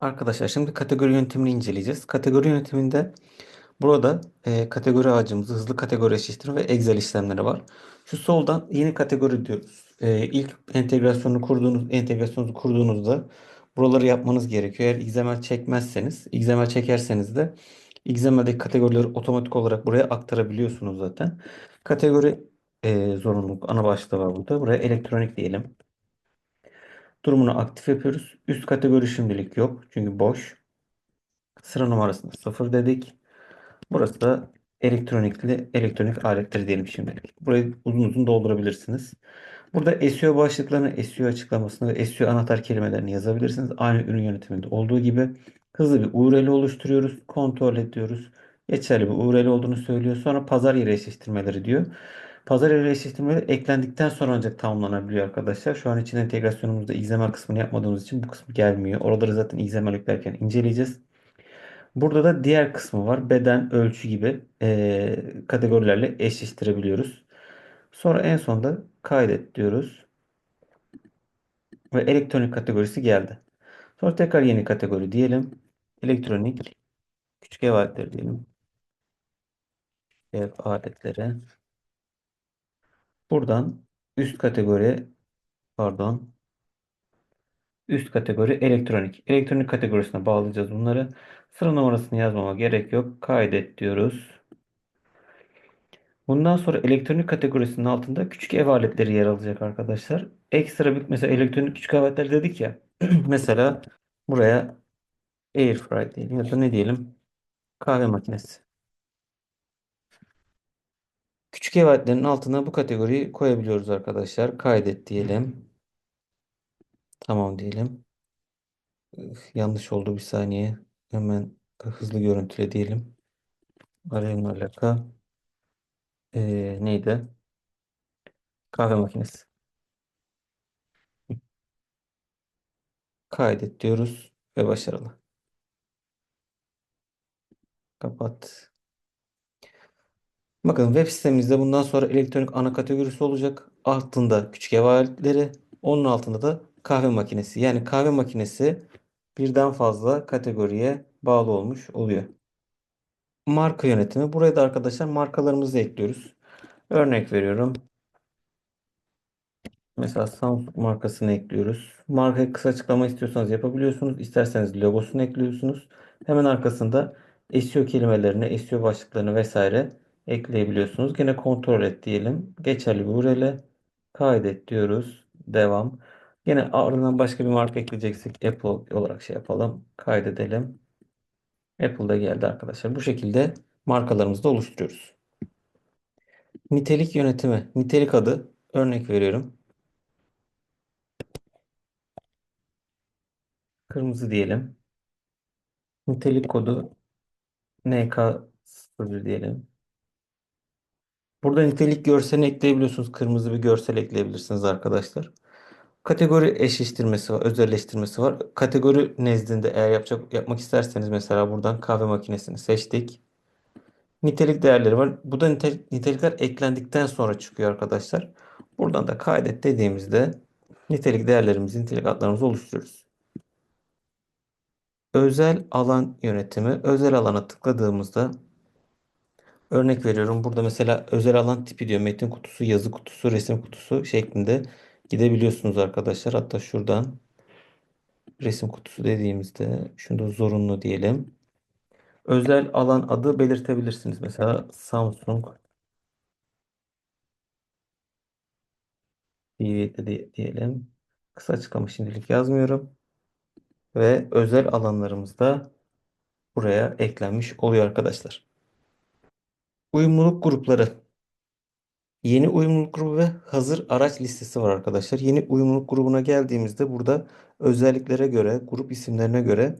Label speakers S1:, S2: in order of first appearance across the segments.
S1: Arkadaşlar şimdi kategori yöntemini inceleyeceğiz. Kategori yönteminde burada e, kategori ağacımızı hızlı kategori eşleştirme ve Excel işlemleri var. Şu soldan yeni kategori diyoruz. E, ilk entegrasyonu kurduğunuz entegrasyonunuzu kurduğunuzda buraları yapmanız gerekiyor. Eğer XML çekmezseniz, XML çekerseniz de XML'deki kategorileri otomatik olarak buraya aktarabiliyorsunuz zaten. Kategori e, zorunluluk ana başlığı var burada. Buraya elektronik diyelim. Durumunu aktif yapıyoruz. Üst kategori şimdilik yok çünkü boş. Sıra numarasını 0 dedik. Burası da elektronikli elektronik aletleri diyelim şimdilik. Burayı uzun uzun doldurabilirsiniz. Burada SEO başlıklarını, SEO açıklamasını ve SEO anahtar kelimelerini yazabilirsiniz. Aynı ürün yönetiminde olduğu gibi hızlı bir URL oluşturuyoruz. Kontrol ediyoruz. Geçerli bir URL olduğunu söylüyor. Sonra pazar yeri eşleştirmeleri diyor. Pazar yeri eşleştirmeleri eklendikten sonra ancak tamamlanabiliyor arkadaşlar. Şu an için entegrasyonumuzda XML kısmını yapmadığımız için bu kısmı gelmiyor. Oraları zaten XML yüklerken inceleyeceğiz. Burada da diğer kısmı var. Beden, ölçü gibi eee, kategorilerle eşleştirebiliyoruz. Sonra en sonda kaydet diyoruz. Ve elektronik kategorisi geldi. Sonra tekrar yeni kategori diyelim. Elektronik küçük ev aletleri diyelim. Ev aletleri. Buradan üst kategori pardon üst kategori elektronik. Elektronik kategorisine bağlayacağız bunları. Sıra numarasını yazmama gerek yok. Kaydet diyoruz. Bundan sonra elektronik kategorisinin altında küçük ev aletleri yer alacak arkadaşlar. Ekstra bir mesela elektronik küçük ev aletleri dedik ya. Mesela buraya Airfryer diyelim ya da ne diyelim? Kahve makinesi. Küçük ev aletlerinin altına bu kategoriyi koyabiliyoruz arkadaşlar. Kaydet diyelim. Tamam diyelim. Yanlış oldu bir saniye. Hemen hızlı görüntüle diyelim. Arayın alaka. Ee, neydi? Kahve makinesi. Kaydet diyoruz ve başarılı. Kapat. Bakın web sitemizde bundan sonra elektronik ana kategorisi olacak. Altında küçük ev aletleri, onun altında da kahve makinesi. Yani kahve makinesi birden fazla kategoriye bağlı olmuş oluyor. Marka yönetimi. Buraya da arkadaşlar markalarımızı ekliyoruz. Örnek veriyorum. Mesela Samsung markasını ekliyoruz. Markaya kısa açıklama istiyorsanız yapabiliyorsunuz. İsterseniz logosunu ekliyorsunuz. Hemen arkasında SEO kelimelerini, SEO başlıklarını vesaire ekleyebiliyorsunuz. Gene kontrol et diyelim. Geçerli bir URL. Kaydet diyoruz. Devam. Yine ardından başka bir marka ekleyeceksek Apple olarak şey yapalım. Kaydedelim. Apple'da geldi arkadaşlar. Bu şekilde markalarımızı da oluşturuyoruz. Nitelik yönetimi. Nitelik adı. Örnek veriyorum. Kırmızı diyelim. Nitelik kodu NK01 diyelim. Burada nitelik görselini ekleyebiliyorsunuz. Kırmızı bir görsel ekleyebilirsiniz arkadaşlar. Kategori eşleştirmesi var, özelleştirmesi var. Kategori nezdinde eğer yapacak yapmak isterseniz mesela buradan kahve makinesini seçtik. Nitelik değerleri var. Bu da nitelik, nitelikler eklendikten sonra çıkıyor arkadaşlar. Buradan da kaydet dediğimizde nitelik değerlerimizi, nitelik adlarımızı oluşturuyoruz. Özel alan yönetimi. Özel alana tıkladığımızda örnek veriyorum. Burada mesela özel alan tipi diyor. Metin kutusu, yazı kutusu, resim kutusu şeklinde gidebiliyorsunuz arkadaşlar. Hatta şuradan resim kutusu dediğimizde şunu da zorunlu diyelim. Özel alan adı belirtebilirsiniz. Mesela Samsung TV diyelim. Kısa açıklama şimdilik yazmıyorum. Ve özel alanlarımız da buraya eklenmiş oluyor arkadaşlar. Uyumluluk grupları. Yeni uyumluluk grubu ve hazır araç listesi var arkadaşlar. Yeni uyumluluk grubuna geldiğimizde burada özelliklere göre, grup isimlerine göre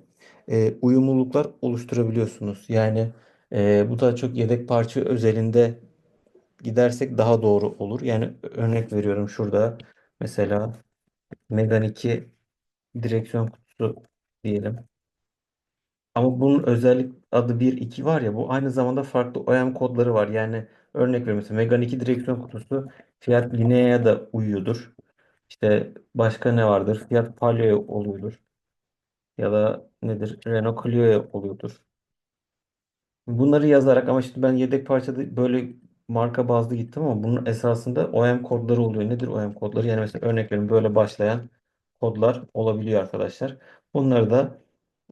S1: e, uyumluluklar oluşturabiliyorsunuz. Yani e, bu da çok yedek parça özelinde gidersek daha doğru olur. Yani örnek veriyorum şurada mesela Megane 2 direksiyon kutusu diyelim. Ama bunun özellik adı bir 2 var ya bu aynı zamanda farklı OEM kodları var. Yani örnek veriyorum mesela Megane 2 direksiyon kutusu Fiat Linea'ya da uyuyordur. İşte başka ne vardır? Fiat Palio'ya oluyordur. ya da nedir Renault Clio oluyordur. Bunları yazarak ama şimdi ben yedek parçada böyle marka bazlı gittim ama bunun esasında OEM kodları oluyor. Nedir OEM kodları? Yani mesela örnek veriyorum böyle başlayan kodlar olabiliyor arkadaşlar. Bunları da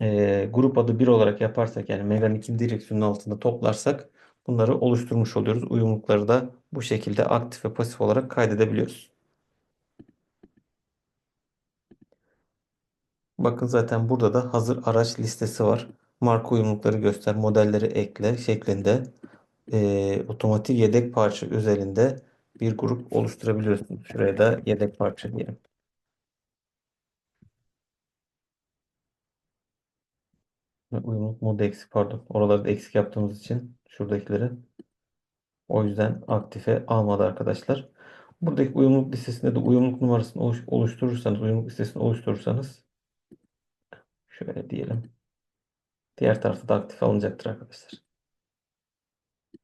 S1: e, grup adı bir olarak yaparsak yani Megane 2 direksiyonun altında toplarsak bunları oluşturmuş oluyoruz. Uyumlulukları da bu şekilde aktif ve pasif olarak kaydedebiliyoruz. Bakın zaten burada da hazır araç listesi var. Marka uyumlulukları göster, modelleri ekle şeklinde e, otomotiv yedek parça özelinde bir grup oluşturabiliyorsunuz. Şuraya da yedek parça diyelim. Uyumluluk modu eksik pardon. Oraları da eksik yaptığımız için şuradakileri o yüzden aktife almadı arkadaşlar. Buradaki uyumluluk listesinde de uyumluluk numarasını oluş- oluşturursanız, uyumluluk listesini oluşturursanız şöyle diyelim. Diğer tarafta da aktif alınacaktır arkadaşlar.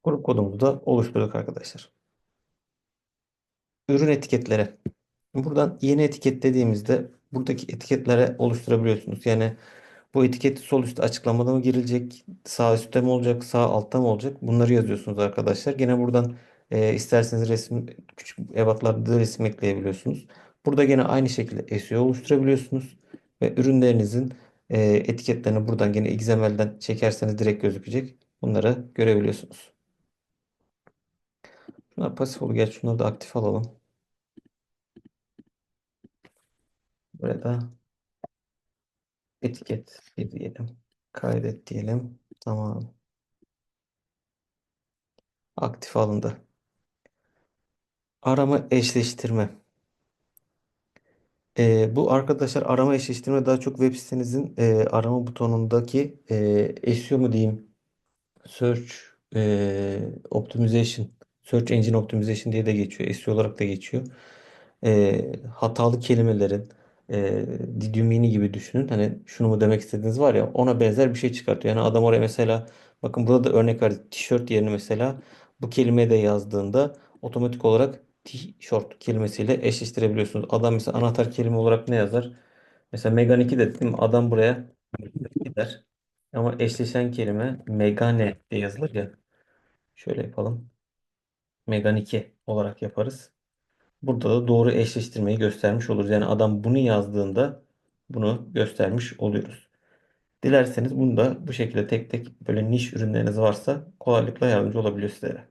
S1: Grup kodumuzu da oluşturduk arkadaşlar. Ürün etiketleri. Buradan yeni etiket dediğimizde buradaki etiketlere oluşturabiliyorsunuz. Yani bu etiket sol üstte açıklamada mı girilecek, sağ üstte mi olacak, sağ altta mı olacak? Bunları yazıyorsunuz arkadaşlar. Gene buradan e, isterseniz resim küçük ebatlarda da resim ekleyebiliyorsunuz. Burada gene aynı şekilde SEO oluşturabiliyorsunuz ve ürünlerinizin e, etiketlerini buradan gene XML'den çekerseniz direkt gözükecek. Bunları görebiliyorsunuz. Bunlar pasif olur. Gel şunları da aktif alalım. Burada etiket diyelim. Kaydet diyelim. Tamam. Aktif alındı. Arama eşleştirme. Ee, bu arkadaşlar arama eşleştirme daha çok web sitenizin e, arama butonundaki e, SEO mu diyeyim Search e, Optimization Search Engine Optimization diye de geçiyor. SEO olarak da geçiyor. E, hatalı kelimelerin e, Didium Mini gibi düşünün. Hani şunu mu demek istediğiniz var ya ona benzer bir şey çıkartıyor. Yani adam oraya mesela bakın burada da örnek var. Tişört yerine mesela bu kelimeyi de yazdığında otomatik olarak tişört kelimesiyle eşleştirebiliyorsunuz. Adam mesela anahtar kelime olarak ne yazar? Mesela Megane 2 dedim mi? Adam buraya gider. Ama eşleşen kelime Megane diye yazılır ya. Şöyle yapalım. Megane 2 olarak yaparız. Burada da doğru eşleştirmeyi göstermiş oluruz. Yani adam bunu yazdığında bunu göstermiş oluyoruz. Dilerseniz bunu da bu şekilde tek tek böyle niş ürünleriniz varsa kolaylıkla yardımcı olabiliyor sizlere.